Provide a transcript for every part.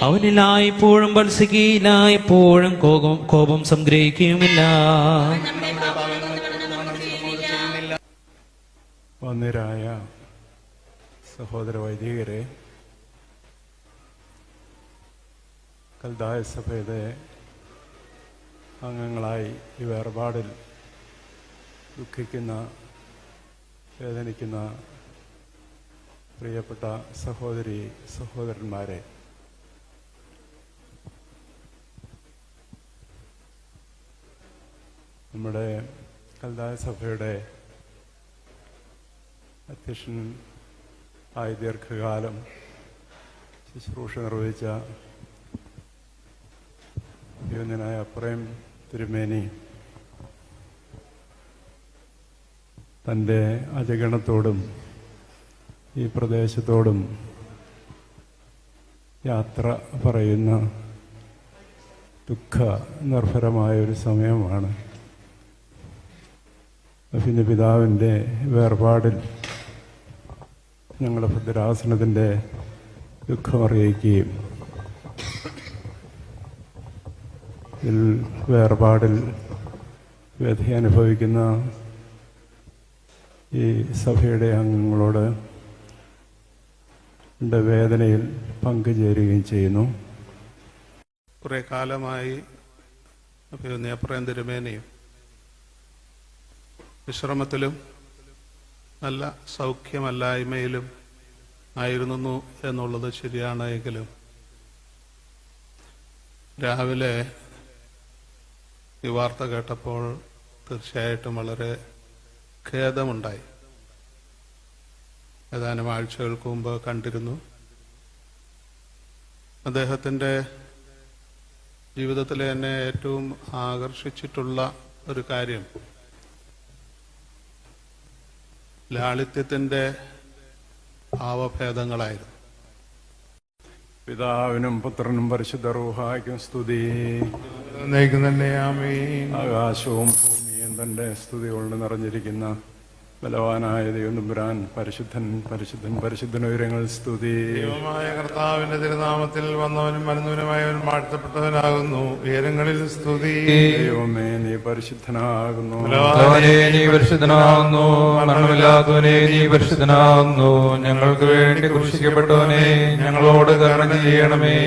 അവനിലായ്പോഴും വത്സികയിലായ്പോഴും കോപം കോപം സംഗ്രഹിക്കുകയുമില്ല വന്നിരായ സഹോദര വൈദികരെ കൽദായ സഭയുടെ അംഗങ്ങളായി ഈ വേർപാടിൽ ദുഃഖിക്കുന്ന വേദനിക്കുന്ന പ്രിയപ്പെട്ട സഹോദരി സഹോദരന്മാരെ. നമ്മുടെ കൽദായ സഭയുടെ അധ്യക്ഷൻ ആയി ദീർഘകാലം ശുശ്രൂഷ നിർവഹിച്ച യുവനായ അപ്രേം തിരുമേനി തന്റെ അജഗണത്തോടും ഈ പ്രദേശത്തോടും യാത്ര പറയുന്ന ദുഃഖ നിർഭരമായ ഒരു സമയമാണ്. അഭിന്ന പിതാവിന്റെ വേർപാടിൽ ഞങ്ങളുടെ ഭദ്രാസനത്തിന്റെ ദുഃഖമറിയിക്കുകയും ഇതിൽ വേർപാടിൽ വ്യഥ അനുഭവിക്കുന്ന ഈ സഭയുടെ അംഗങ്ങളോട് വേദനയിൽ പങ്കുചേരുകയും ചെയ്യുന്നു. കുറെ കാലമായി നേപ്രയം വിശ്രമത്തിലും നല്ല സൗഖ്യമല്ലായ്മയിലും ആയിരുന്നു എന്നുള്ളത് ശരിയാണ് എങ്കിലും രാവിലെ ഈ വാർത്ത കേട്ടപ്പോൾ തീർച്ചയായിട്ടും വളരെ ഖേദമുണ്ടായി. ഏതാനും ആഴ്ചകൾക്ക് മുമ്പ് കണ്ടിരുന്നു. അദ്ദേഹത്തിന്റെ ജീവിതത്തിലെ എന്നെ ഏറ്റവും ആകർഷിച്ചിട്ടുള്ള ഒരു കാര്യം ലാളിത്യത്തിന്റെ ഭാവഭേദങ്ങളായിരുന്നു. പിതാവിനും പുത്രനും പരിശുദ്ധ റൂഹായ്ക്കും സ്തുതി. ആകാശവും ഭൂമിയും തന്റെ സ്തുതി കൊണ്ട് നിറഞ്ഞിരിക്കുന്ന ബലവാനായ ദൈവനുമ്പുരാൻ പരിശുദ്ധൻ പരിശുദ്ധൻ പരിശുദ്ധൻ ഉയരങ്ങൾ സ്തുതി. ദൈവമായ കർത്താവിന്റെ തിരുനാമത്തിൽ വന്നവനും മരുന്നവനുമായവൻ വാഴ്ത്തപ്പെട്ടവനാകുന്നു. ഉയരങ്ങളിൽ സ്തുതി. ദൈവമേ നീ പരിശുദ്ധനാകുന്നു. നീ പരിശുദ്ധനാകുന്നു. മരണമില്ലാത്തവനെ നീ പരിശുദ്ധനാകുന്നു. ഞങ്ങൾക്ക് വേണ്ടി കുരിശിക്കപ്പെട്ടവനെ ഞങ്ങളോട് കരുണ ചെയ്യണമേ.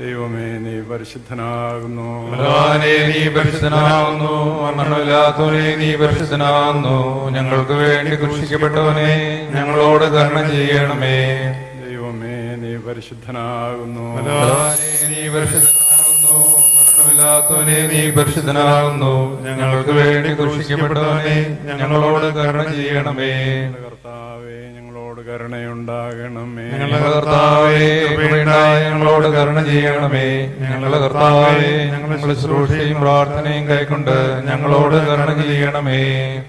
ദൈവമേ നീ പരിശുദ്ധനാകുന്നു. ഭഗവാനേ നീ പരിശുദ്ധനാകുന്നു. മരണമില്ലാത്തവനെ നീ പരിശുദ്ധനാകുന്നു. ഞങ്ങൾക്ക് വേണ്ടി കുരിശിക്കപ്പെട്ടവനെ ഞങ്ങളോട് കരുണ ചെയ്യണമേ. ദൈവമേ നീ പരിശുദ്ധനാകുന്നു. ഭഗവാനേ നീ പരിശുദ്ധനാകുന്നു. മരണമില്ലാത്തവനെ നീ പരിശുദ്ധനാകുന്നു. ഞങ്ങൾക്ക് വേണ്ടി കുരിശിക്കപ്പെട്ടവനെ ഞങ്ങളോട് കരുണ ചെയ്യണമേ. കർത്താവേ കരുണയുണ്ടാകണമേ. ഞങ്ങളുടെ കർത്താവേ കൃപയുണ്ടായി ഞങ്ങളോട് കരുണ ചെയ്യണമേ. ഞങ്ങളുടെ കർത്താവേ ഞങ്ങളുടെ ശുശ്രൂഷയും പ്രാർത്ഥനയും കൈക്കൊണ്ട് ഞങ്ങളോട് കരുണ ചെയ്യണമേ.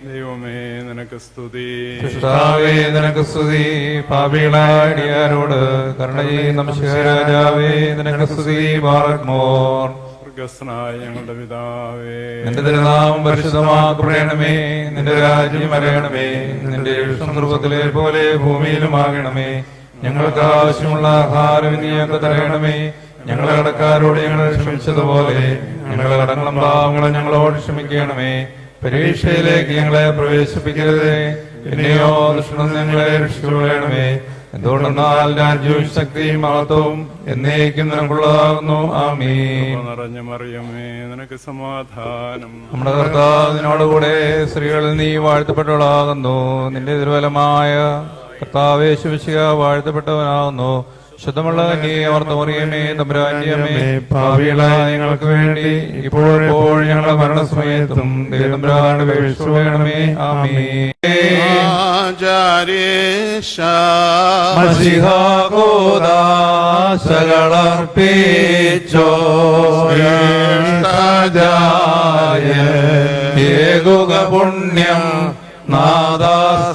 ദൈവമേ നിനക്ക് സ്തുതി. കർത്താവേ നിനക്ക് സ്തുതി. പാപികളാടിയാരോട് കരുണ ചെയ്യുന്ന രാജാവേ നിനക്ക് സ്തുതി ബാറക്മോർ സ്വർഗസ്നായ ഞങ്ങളുടെ പിതാവേ. നിന്റെ തിരുനാമം പരിശുദ്ധമാക്കണമേ നിന്റെ രാജ്യം അറിയണമേ നിന്റെ സന്ദർഭത്തിലെ പോലെ ഭൂമിയിലുമാകണമേ ഞങ്ങൾക്ക് ആവശ്യമുള്ള ആഹാരം വിനിയൊക്കെ തരയണമേ. ഞങ്ങളെ കടക്കാരോട് ഞങ്ങൾ ക്ഷമിച്ചതുപോലെ ഞങ്ങളെ കടങ്ങളും പാവങ്ങളും ഞങ്ങളോട് ക്ഷമിക്കണമേ. പരീക്ഷയിലേക്ക് ഞങ്ങളെ പ്രവേശിപ്പിക്കരുതേ. പിന്നെയോ ദുഷ്ണം ഞങ്ങളെ രക്ഷിക്കണമേ എന്തുകൊണ്ടെന്നാൽ രാജ്യവും ശക്തിയും മഹത്വവും എന്നേക്കും നിനക്കുള്ളതാകുന്നു. ആമീൻ. നിറഞ്ഞ മറിയമേ നിനക്ക് സമാധാനം. നമ്മുടെ കർത്താവിനോടുകൂടെ സ്ത്രീകളിൽ നീ വാഴ്ത്തപ്പെട്ടവളാകുന്നു. നിന്റെ ദുർബലമായ കർത്താവേശുവിശിക വാഴ്ത്തപ്പെട്ടവനാകുന്നു. ശുദ്ധമുള്ള നീ അമർത്തമറിയമേ തമ്പുരാന്റിയമ്മേ ഭാവികളായ ഞങ്ങൾക്ക് വേണ്ടി ഇപ്പോഴും ഞങ്ങളുടെ മരണസമയത്തും വേണമേ ആമേ ആചാര്യേശ മസിഹ ഏകുക പുണ്യം നാദാസ്തോത്രം.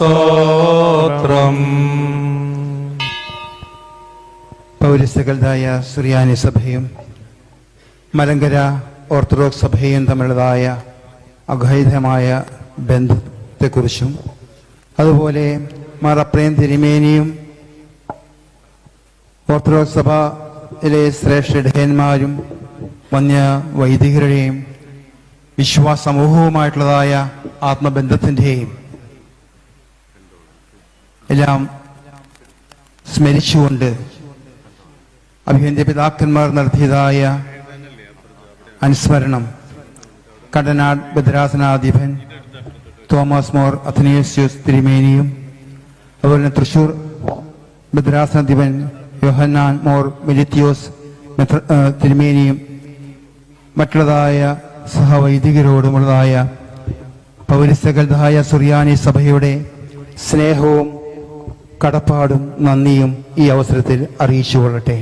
പൗരസ്തകൽതായ സുറിയാനി സഭയും മലങ്കര ഓർത്തഡോക്സ് സഭയും തമ്മിലുള്ളതായ അഘൈതമായ ബന്ധത്തെക്കുറിച്ചും അതുപോലെ മാറപ്രേം തിരുമേനിയും ഓർത്തഡോക്സ് സഭയിലെ ശ്രേഷ്ഠ ഇടയന്മാരും വന്യ വൈദികരുടെയും വിശ്വാസ സമൂഹവുമായിട്ടുള്ളതായ ആത്മബന്ധത്തിന്റെയും എല്ലാം സ്മരിച്ചുകൊണ്ട് അഭിനന്ദ പിതാക്കന്മാർ നടത്തിയതായ അനുസ്മരണം കടനാട് ഭദ്രാസനാധിപൻ തോമസ് മോർ അഥനേഷ്യസ് തിരുമേനിയും അതുപോലെ തന്നെ തൃശൂർ ഭദ്രാസനധിപൻ യോഹന്നാൻ മോർ മെലിത്തിയോസ് തിരുമേനിയും മറ്റുള്ളതായ സഹവൈദികരോടുമുള്ളതായ പൗരസ്തകൽതായ സുറിയാനി സഭയുടെ സ്നേഹവും കടപ്പാടും നന്ദിയും ഈ അവസരത്തിൽ അറിയിച്ചുകൊള്ളട്ടെ.